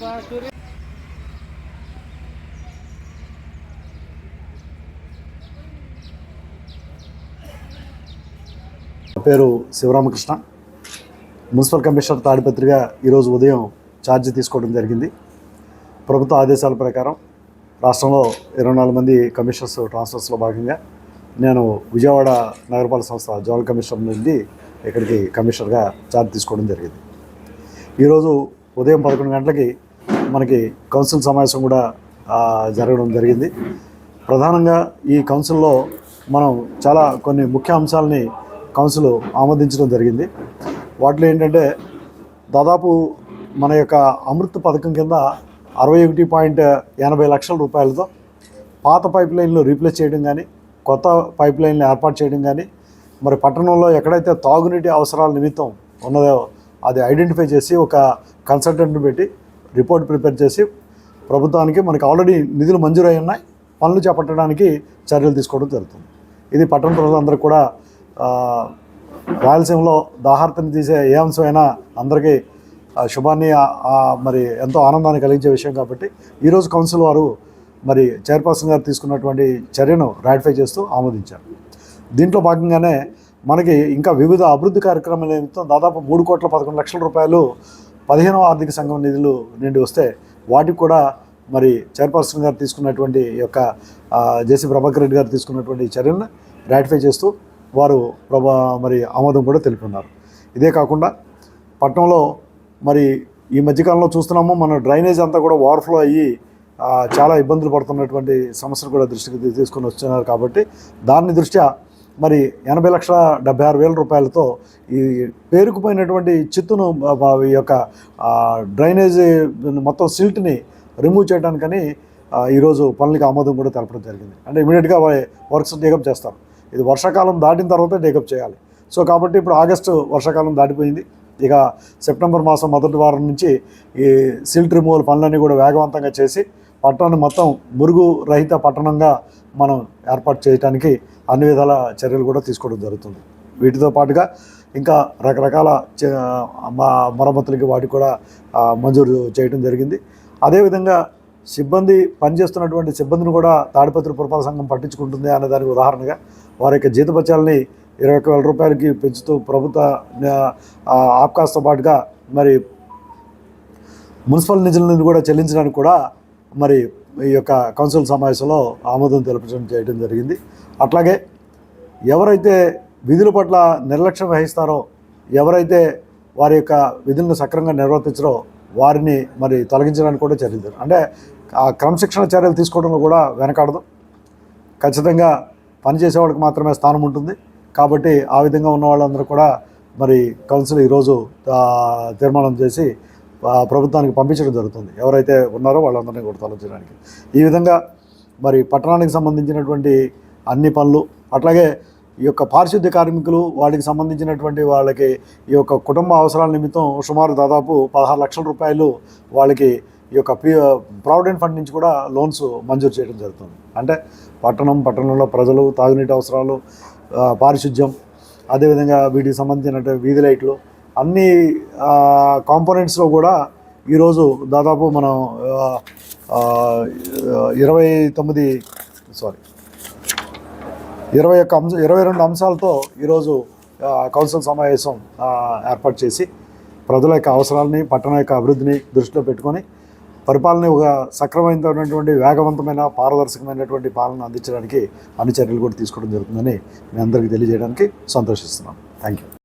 పేరు Sivaramakrishna. Municipal commissioner తాడిపత్రిగా ఈరోజు ఉదయం ఛార్జ్ తీసుకోవడం జరిగింది. ప్రభుత్వ ఆదేశాల ప్రకారం రాష్ట్రంలో ఇరవై నాలుగు మంది కమిషనర్స్ ట్రాన్స్ఫర్స్లో భాగంగా నేను విజయవాడ నగరపాలక సంస్థ జోనల్ కమిషనర్ నుండి ఇక్కడికి కమిషనర్గా ఛార్జ్ తీసుకోవడం జరిగింది. ఈరోజు ఉదయం పదకొండు గంటలకి మనకి కౌన్సిల్ సమావేశం కూడా జరగడం జరిగింది. ప్రధానంగా ఈ కౌన్సిల్లో మనం చాలా కొన్ని ముఖ్య అంశాలని కౌన్సిల్ ఆమోదించడం జరిగింది. వాటిలో ఏంటంటే దాదాపు మన యొక్క అమృత్ పథకం కింద అరవై ఒకటి పాయింట్ ఎనభై లక్షల రూపాయలతో పాత పైప్ లైన్లు రీప్లేస్ చేయడం కానీ కొత్త పైప్ లైన్లు ఏర్పాటు చేయడం కానీ మరి పట్టణంలో ఎక్కడైతే తాగునీటి అవసరాల నిమిత్తం ఉన్నదో అది ఐడెంటిఫై చేసి ఒక కన్సల్టెంట్ని పెట్టి రిపోర్ట్ ప్రిపేర్ చేసి ప్రభుత్వానికి మనకి ఆల్రెడీ నిధులు మంజూరై ఉన్నాయి. పనులు చేపట్టడానికి చర్యలు తీసుకోవడం జరుగుతుంది. ఇది పట్టణ ప్రజలందరూ కూడా రాయలసీమలో దాహార్తని తీసే ఏ అంశమైనా అందరికీ శుభాన్ని మరి ఎంతో ఆనందాన్ని కలిగించే విషయం కాబట్టి ఈరోజు కౌన్సిల్ వారు మరి చైర్పర్సన్ గారు తీసుకున్నటువంటి చర్యను రాటిఫై చేస్తూ ఆమోదించారు. దీంట్లో భాగంగానే మనకి ఇంకా వివిధ అభివృద్ధి కార్యక్రమాల నిమిత్తం దాదాపు మూడు కోట్ల పదకొండు లక్షల రూపాయలు పదిహేనవ ఆర్థిక సంఘం నిధులు నుండి వస్తే వాటికి కూడా మరి చైర్పర్సన్ గారు తీసుకున్నటువంటి ఈ యొక్క జేసీ ప్రభాకర్ రెడ్డి గారు తీసుకున్నటువంటి చర్యలను రాటిఫై చేస్తూ వారు ప్రభా మరి ఆమోదం కూడా తెలుపున్నారు ఇదే కాకుండా పట్టణంలో మరి ఈ మధ్యకాలంలో చూస్తున్నాము మన డ్రైనేజ్ అంతా కూడా ఓవర్ఫ్లో అయ్యి చాలా ఇబ్బందులు పడుతున్నటువంటి సమస్యలు కూడా దృష్టికి తీసుకొని వస్తున్నారు కాబట్టి దాని దృష్ట్యా మరి ఎనభై లక్షల డెబ్బై ఆరు వేల రూపాయలతో ఈ పేరుకుపోయినటువంటి చిత్తును ఈ యొక్క డ్రైనేజీ మొత్తం సిల్ట్ని రిమూవ్ చేయడానికని ఈరోజు పనులకి ఆమోదం కూడా తెలపడం జరిగింది. అంటే ఇమీడియట్గా వర్క్స్ టేకప్ చేస్తారు. ఇది వర్షాకాలం దాటిన తర్వాత టేకప్ చేయాలి. సో కాబట్టి ఇప్పుడు ఆగస్టు వర్షాకాలం దాటిపోయింది. ఇక సెప్టెంబర్ మాసం మొదటి వారం నుంచి ఈ సిల్ట్ రిమూవల్ పనులన్నీ కూడా వేగవంతంగా చేసి పట్టణాన్ని మొత్తం మురుగు రహిత పట్టణంగా మనం ఏర్పాటు చేయడానికి అన్ని విధాల చర్యలు కూడా తీసుకోవడం జరుగుతుంది. వీటితో పాటుగా ఇంకా రకరకాల మరమ్మతులకి వాటికి కూడా మంజూరు చేయడం జరిగింది. అదేవిధంగా సిబ్బంది పనిచేస్తున్నటువంటి సిబ్బందిని కూడా తాడిపత్రి పురపాలక సంఘం పట్టించుకుంటుంది అనే దానికి ఉదాహరణగా వారి యొక్క జీతపత్యాలని ఇరవై వేల రూపాయలకి పెంచుతూ ప్రభుత్వ ఆబ్కాస్తో ఆప్కాస్తో పాటుగా మరి మున్సిపల్ నిధులను కూడా చెల్లించడానికి కూడా మరి ఈ యొక్క కౌన్సిల్ సమావేశంలో ఆమోదం తెలపడం చేయడం జరిగింది. అట్లాగే ఎవరైతే విధుల పట్ల నిర్లక్ష్యం వహిస్తారో ఎవరైతే వారి యొక్క విధులను సక్రమంగా నిర్వర్తించరో వారిని మరి తొలగించడానికి కూడా చర్యలు అంటే ఆ క్రమశిక్షణ చర్యలు తీసుకోవడంలో కూడా వెనకాడదు. ఖచ్చితంగా పనిచేసేవాడికి మాత్రమే స్థానం ఉంటుంది. కాబట్టి ఆ విధంగా ఉన్న వాళ్ళందరూ కూడా మరి కౌన్సిల్ ఈరోజు తీర్మానం చేసి ప్రభుత్వానికి పంపించడం జరుగుతుంది. ఎవరైతే ఉన్నారో వాళ్ళందరినీ కూడా తలచడానికి. ఈ విధంగా మరి పట్టణానికి సంబంధించినటువంటి అన్ని పనులు అట్లాగే ఈ యొక్క పారిశుద్ధ్య కార్మికులు వాటికి సంబంధించినటువంటి వాళ్ళకి ఈ యొక్క కుటుంబ అవసరాల నిమిత్తం సుమారు దాదాపు పదహారు లక్షల రూపాయలు వాళ్ళకి ఈ యొక్క ప్రావిడెంట్ ఫండ్ నుంచి కూడా లోన్స్ మంజూరు చేయడం జరుగుతుంది. అంటే పట్టణం పట్టణంలో ప్రజలు తాగునీటి అవసరాలు పారిశుద్ధ్యం అదేవిధంగా వీటికి సంబంధించినటువంటి వీధి లైట్లు అన్ని కాంపోనెంట్స్లో కూడా ఈరోజు దాదాపు మనం ఇరవై తొమ్మిది సారీ ఇరవై ఒక్క అంశ ఇరవై రెండు అంశాలతో ఈరోజు కౌన్సిల్ సమావేశం ఏర్పాటు చేసి ప్రజల యొక్క అవసరాలని పట్టణ యొక్క అభివృద్ధిని దృష్టిలో పెట్టుకొని పరిపాలన ఒక సక్రమైనటువంటి వేగవంతమైన పారదర్శకమైనటువంటి పాలన అందించడానికి అన్ని చర్యలు కూడా తీసుకోవడం జరుగుతుందని మీ అందరికీ తెలియజేయడానికి సంతోషిస్తున్నాను థ్యాంక్ యూ